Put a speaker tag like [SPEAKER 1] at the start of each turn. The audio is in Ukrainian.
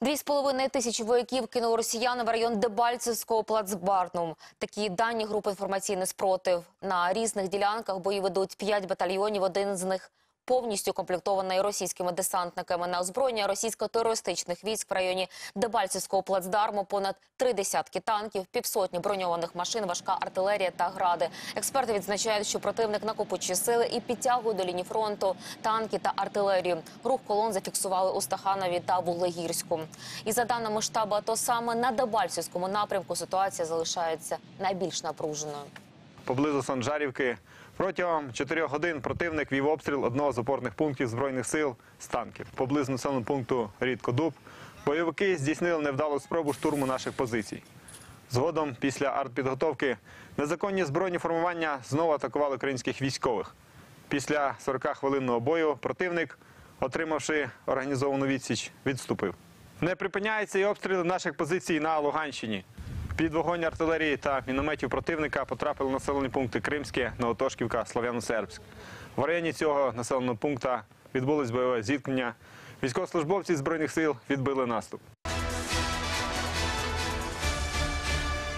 [SPEAKER 1] Дві з половиною тисячі вояків кинули росіяни в район Дебальцевського плацбарну. Такі дані групи інформаційний спротив. На різних ділянках бої ведуть п'ять батальйонів. Один з них повністю комплектований російськими десантниками. На озброєння російсько-терористичних військ в районі Дебальцевського плацдарму понад три десятки танків, півсотні броньованих машин, важка артилерія та гради. Експерти відзначають, що противник накопичує сили і підтягує до лінії фронту танки та артилерію. Рух колон зафіксували у Стаханові та Вуглегірську. І за даними штабу, АТО саме на Дебальцевському напрямку ситуація залишається найбільш напруженою.
[SPEAKER 2] поблизу Санжарівки. Протягом 4 годин противник вів обстріл одного з опорних пунктів збройних сил з танків. Поблизу населеного пункту Рідкодуб бойовики здійснили невдалу спробу штурму наших позицій. Згодом, після артпідготовки, незаконні збройні формування знову атакували українських військових. Після 40-хвилинного бою противник, отримавши організовану відсіч, відступив. Не припиняються і обстріли наших позицій на Луганщині. Під вогонь артилерії та мінометів противника потрапили населені пункти Кримське, Новотошківка, Слов'яно-Сербськ. В районі цього населеного пункту відбулось бойове зіткнення. Військовослужбовці збройних сил відбили наступ.